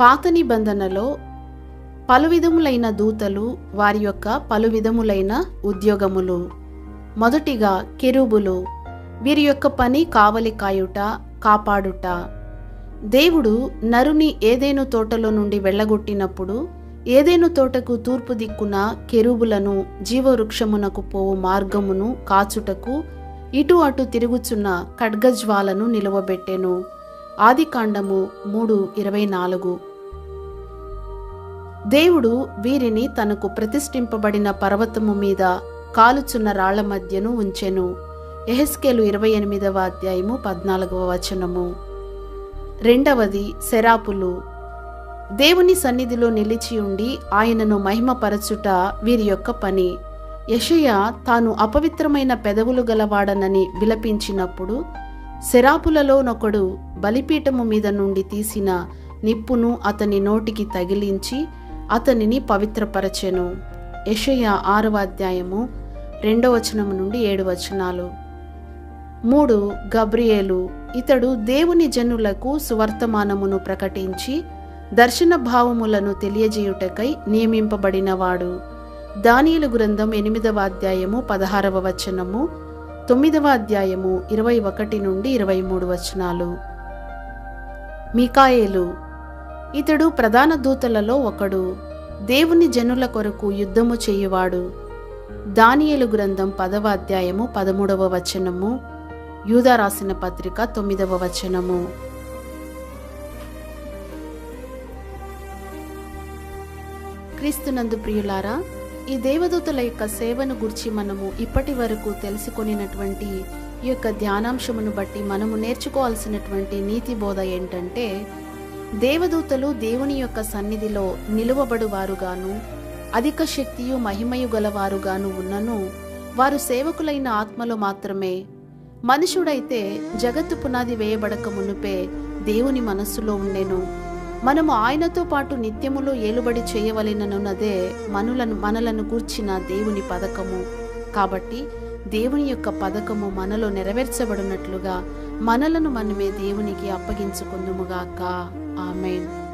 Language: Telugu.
పాత నిబంధనలో పలు విధములైన దూతలు వారి యొక్క పలు విధములైన ఉద్యోగములు. మొదటిగా కెరూబులు వీరి యొక్క పని కావలి కాయుట కాపాడుట. దేవుడు నరుని ఏదేను తోటలో నుండి వెళ్ళగొట్టినప్పుడు ఏదేను తోటకు తూర్పు దిక్కున కెరూబులను జీవవృక్షమునకు పోవు మార్గమును కాచుటకు ఇటు అటు తిరుగుచున్న ఖడ్గజ్వాలను నిలువబెట్టెను. ఆదికాండము మూడు ఇరవై నాలుగు. దేవుడు వీరిని తనకు ప్రతిష్ఠింపబడిన పర్వతము మీద కాలుచున్న రాళ్ళ మధ్యను ఉంచెను. ఎహెస్కేలు ఇరవై ఎనిమిదవ అధ్యాయము పద్నాలుగవ వచనము. రెండవది శరాపులు దేవుని సన్నిధిలో నిలిచి ఉండి ఆయనను మహిమపరచుట వీరి యొక్క పని. యషయ తాను అపవిత్రమైన పెదవులు గలవాడనని విలపించినప్పుడు శరాపులలోనొకడు బలిపీఠము మీద నుండి తీసిన నిప్పును అతని నోటికి తగిలించి అతనిని పవిత్రపరచెను. యషయ ఆరవ అధ్యాయము రెండవ వచనం నుండి ఏడు వచనాలు. మూడు గబ్రియేలు ఇతడు దేవుని జనులకు సువర్తమానమును ప్రకటించి దర్శన భావములను తెలియజేయుటకై నియమింపబడినవాడు. దానియలు గ్రంథం ఎనిమిదవ అధ్యాయము పదహారవ వచనము తొమ్మిదవ అధ్యాయము ఇరవై ఒకటి నుండి ఇరవై మూడు వచనాలు. మికాయేలు ఇతడు ప్రధాన దూతలలో ఒకడు దేవుని జనుల కొరకు యుద్ధము చేయువాడు. దానియలు గ్రంథం పదవ అధ్యాయము పదమూడవ వచనము యూదా రాసిన పత్రిక తొమ్మిదవ వచనము. క్రీస్తునందు ప్రియులారా ఈ దేవదూతల యొక్క సేవను గురించి మనము ఇప్పటి వరకు తెలుసుకొనినటువంటి ఈ యొక్క ధ్యానాంశమును బట్టి మనము నేర్చుకోవాల్సినటువంటి నీతి బోధ ఏంటంటే దేవదూతలు దేవుని యొక్క సన్నిధిలో నిలువబడువారుగాను అధిక శక్తియు మహిమయు గలవారుగాను ఉన్నను వారు సేవకులైన ఆత్మలో మాత్రమే. మనుషుడైతే జగత్తు పునాది వేయబడక మునుపే దేవుని మనస్సులో ఉండెను. మనము ఆయనతో పాటు నిత్యములో ఏలుబడి చేయవలెననున్నదే మనులను మనలను కూర్చిన దేవుని పథకము. కాబట్టి దేవుని యొక్క పథకము మనలో నెరవేర్చబడినట్లుగా మనలను మనమే దేవునికి అప్పగించుకుందుముగాక ఆమెన్.